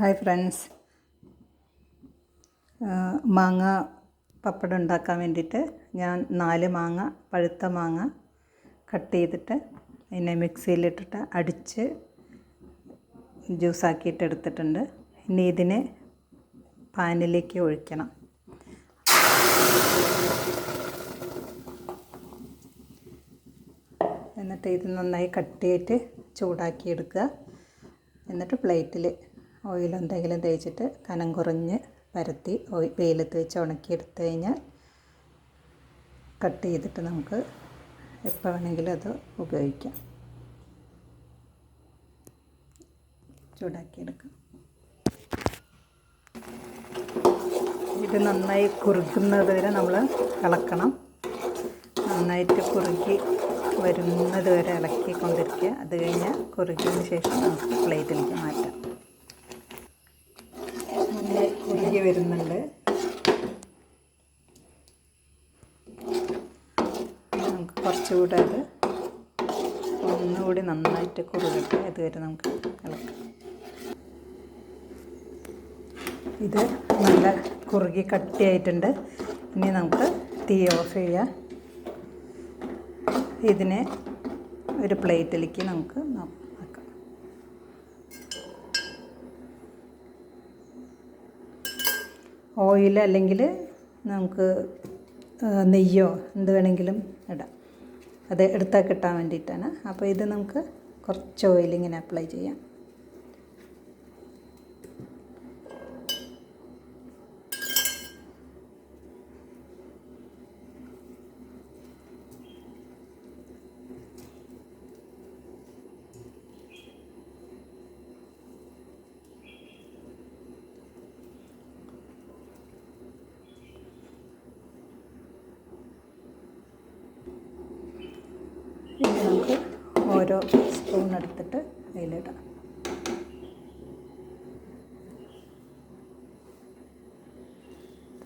Hi friends. മാങ്ങ പപ്പടം ഉണ്ടാക്കാൻ വേണ്ടിയിട്ട് ഞാൻ നാല് മാങ്ങ പഴുത്ത മാങ്ങ കട്ട് ചെയ്തിട്ട് അതിനെ മിക്സിയിലിട്ടിട്ട് അടിച്ച് ജ്യൂസാക്കിയിട്ട് എടുത്തിട്ടുണ്ട്. ഇനി ഇതിനെ പാനിലേക്ക് ഒഴിക്കണം. എന്നിട്ട് ഇത് നന്നായി കട്ടിയായിട്ട് ചൂടാക്കി എടുക്കുക എന്നിട്ട് പ്ലേറ്റിൽ ഓയിൽ എന്തെങ്കിലും തേച്ചിട്ട് കനം കുറഞ്ഞ് പരത്തി ഓയിൽ വെയിലത്ത് വെച്ച് ഉണക്കി കഴിഞ്ഞാൽ കട്ട് ചെയ്തിട്ട് നമുക്ക് എപ്പോൾ വേണമെങ്കിലും അത് ഉപയോഗിക്കാം. ചൂടാക്കിയെടുക്കാം. ഇത് നന്നായി കുറുക്കുന്നത് വരെ നമ്മൾ ഇളക്കണം. നന്നായിട്ട് കുറുക്കി വരുന്നത് വരെ ഇളക്കിക്കൊണ്ടിരിക്കുക. അത് കഴിഞ്ഞാൽ കുറുകിയതിന് ശേഷം നമുക്ക് പ്ലേറ്റിലേക്ക് മാറ്റാം. നന്നായി വരുന്നുണ്ട്. നമുക്ക് കുറച്ചുകൂടെ അത് ഒന്നുകൂടി നന്നായിട്ട് കുറുകട്ടെ. അതുവരെ നമുക്ക് ഇത് നല്ല കുറുകി കട്ടിയായിട്ടുണ്ട്. ഇനി നമുക്ക് തീ ഓഫ് ചെയ്യാം. ഇതിനെ ഒരു പ്ലേറ്റിലേക്ക് നമുക്ക് ആക്കാം ഓയിൽ അല്ലെങ്കിൽ നമുക്ക് നെയ്യോ എന്ത് വേണമെങ്കിലും ഇടാം. അത് എടുത്താൽ കിട്ടാൻ വേണ്ടിയിട്ടാണ്. അപ്പോൾ ഇത് നമുക്ക് കുറച്ച് ഓയിൽ ഇങ്ങനെ അപ്ലൈ ചെയ്യാം ഇനി നമുക്ക് ഓരോ സ്പൂൺ എടുത്തിട്ട് അതിലിടാം.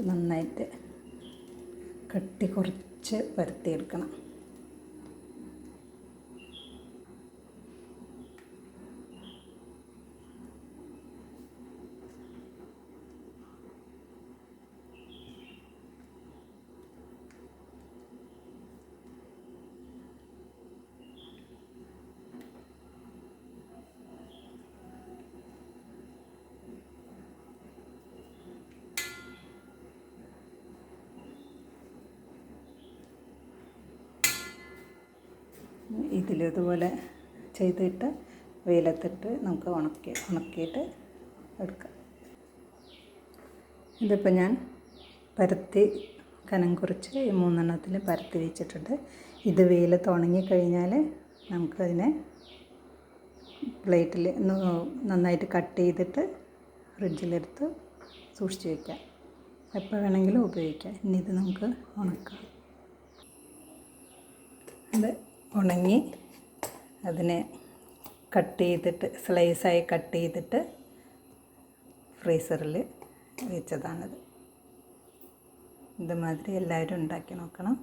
നന്നായിട്ട് കട്ടി കുറച്ച് പരത്തിയെടുക്കണം. ഇതിൽ ഇതുപോലെ ചെയ്തിട്ട് വെയിലത്തിട്ട് നമുക്ക് ഉണക്കി ഉണക്കിയിട്ട് എടുക്കാം. ഇതിപ്പോൾ ഞാൻ പരത്തി കനം കുറിച്ച് ഈ മൂന്നെണ്ണത്തിൽ പരത്തി വെച്ചിട്ടുണ്ട്. ഇത് വെയിലത്ത് ഉണങ്ങിക്കഴിഞ്ഞാൽ നമുക്കതിനെ പ്ലേറ്റിൽ നന്നായിട്ട് കട്ട് ചെയ്തിട്ട് ഫ്രിഡ്ജിലെടുത്ത് സൂക്ഷിച്ച് വയ്ക്കാം എപ്പോൾ വേണമെങ്കിലും ഉപയോഗിക്കാം. ഇനി ഇത് നമുക്ക് ഉണക്കാം. ഇത് ഉണങ്ങി അതിനെ കട്ട് ചെയ്തിട്ട് സ്ലൈസായി കട്ട് ചെയ്തിട്ട് ഫ്രീസറിൽ വെച്ചതാണിത്. ഇതുമാതിരി എല്ലാവരും ഉണ്ടാക്കി നോക്കണം.